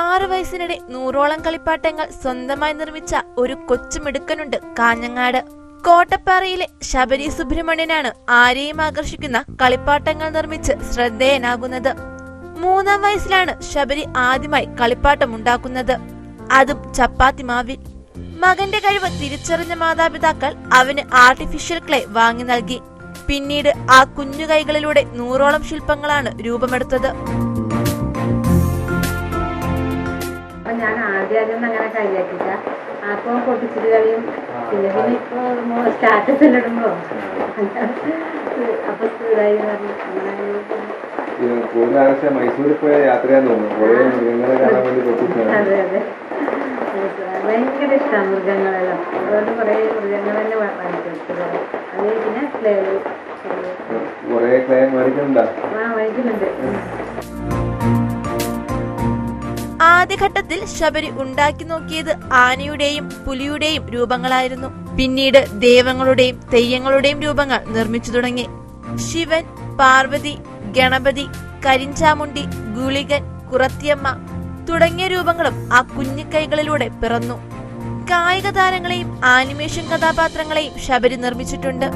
ആറു വയസ്സിനിടെ നൂറോളം കളിപ്പാട്ടങ്ങൾ സ്വന്തമായി നിർമ്മിച്ച ഒരു കൊച്ചുമിടുക്കനുണ്ട് കാഞ്ഞങ്ങാട്. കോട്ടപ്പാറയിലെ ശബരി സുബ്രഹ്മണ്യനാണ് ആരെയും ആകർഷിക്കുന്ന കളിപ്പാട്ടങ്ങൾ നിർമ്മിച്ച് ശ്രദ്ധേയനാകുന്നത്. മൂന്നാം വയസ്സിലാണ് ശബരി ആദ്യമായി കളിപ്പാട്ടം ഉണ്ടാക്കുന്നത്. അതും ചപ്പാത്തി മാവിൽ. മകന്റെ കഴിവ് തിരിച്ചറിഞ്ഞ മാതാപിതാക്കൾ അവന് ആർട്ടിഫിഷ്യൽ ക്ലേ വാങ്ങി നൽകി. പിന്നീട് ആ കുഞ്ഞു കൈകളിലൂടെ നൂറോളം ശില്പങ്ങളാണ് രൂപമെടുത്തത്. കളിയാക്കില്ല അപ്പൊ പൊട്ടിച്ചിട്ട് കഴിയും പിന്നെ പിന്നെ ഇപ്പോൾ സ്റ്റാറ്റസ് എല്ലാം ഇടുമ്പോൾ അപ്പൊ സ്പീഡായി പറഞ്ഞു. അങ്ങനെ മൈസൂരിൽ പോയ യാത്രയാന്ന് തോന്നുന്നു. അതെ അതെ. ഭയങ്കര ഇഷ്ടമാണ് മൃഗങ്ങളെല്ലാം. അതുകൊണ്ട് കുറേ മൃഗങ്ങൾ തന്നെ വാങ്ങിച്ചെടുത്തത് അത് പിന്നെ സ്ലേവ് കുറെ ക്ലേ മേടിക്കുന്നുണ്ടാ? ആ വൈകുന്നുണ്ട് ആദ്യഘട്ടത്തിൽ ശബരി ഉണ്ടാക്കി നോക്കിയത് ആനയുടെയും പുലിയുടെയും രൂപങ്ങളായിരുന്നു. പിന്നീട് ദേവങ്ങളുടെയും തെയ്യങ്ങളുടെയും രൂപങ്ങൾ നിർമ്മിച്ചു തുടങ്ങി. ശിവൻ പാർവതി ഗണപതി കരിഞ്ചാമുണ്ടി ഗുളികൻ കുറത്തിയമ്മ തുടങ്ങിയ രൂപങ്ങളും ആ കുഞ്ഞിക്കൈകളിലൂടെ പിറന്നു. കായിക താരങ്ങളെയും ആനിമേഷൻ കഥാപാത്രങ്ങളെയും ശബരി നിർമ്മിച്ചിട്ടുണ്ട്.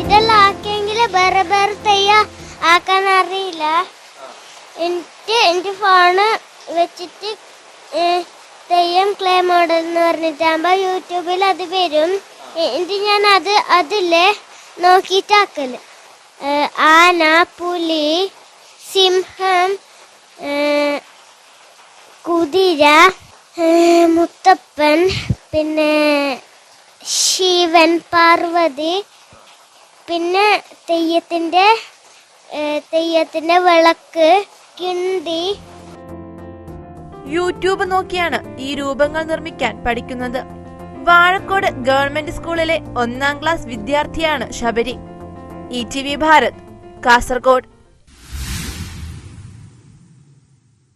ഇതെല്ലാം ആക്കിയെങ്കിൽ വേറെ തെയ്യ ആക്കാൻ അറിയില്ല. എനിക്ക് എന്റെ ഫോണ് വെച്ചിട്ട് തെയ്യം ക്ലേ മോഡൽ എന്ന് പറഞ്ഞിട്ടാകുമ്പോൾ യൂട്യൂബിൽ അത് വരും. എന്നിട്ട് ഞാൻ അത് അതില്ലേ നോക്കിയിട്ടാക്കൽ ആന പുലി സിംഹം കുതിര മുത്തപ്പൻ പിന്നെ ശിവൻ പാർവതി പിന്നെ തെയ്യത്തിന്റെ തെയ്യത്തിന്റെ വിളക്ക് കിണ്ടി യൂട്യൂബ് നോക്കിയാണ് ഈ രൂപങ്ങൾ നിർമ്മിക്കാൻ പഠിക്കുന്നത്. വാഴക്കോട് ഗവൺമെന്റ് സ്കൂളിലെ ഒന്നാം ക്ലാസ് വിദ്യാർത്ഥിയാണ് Sabari. E T V Bharat Kasaragod.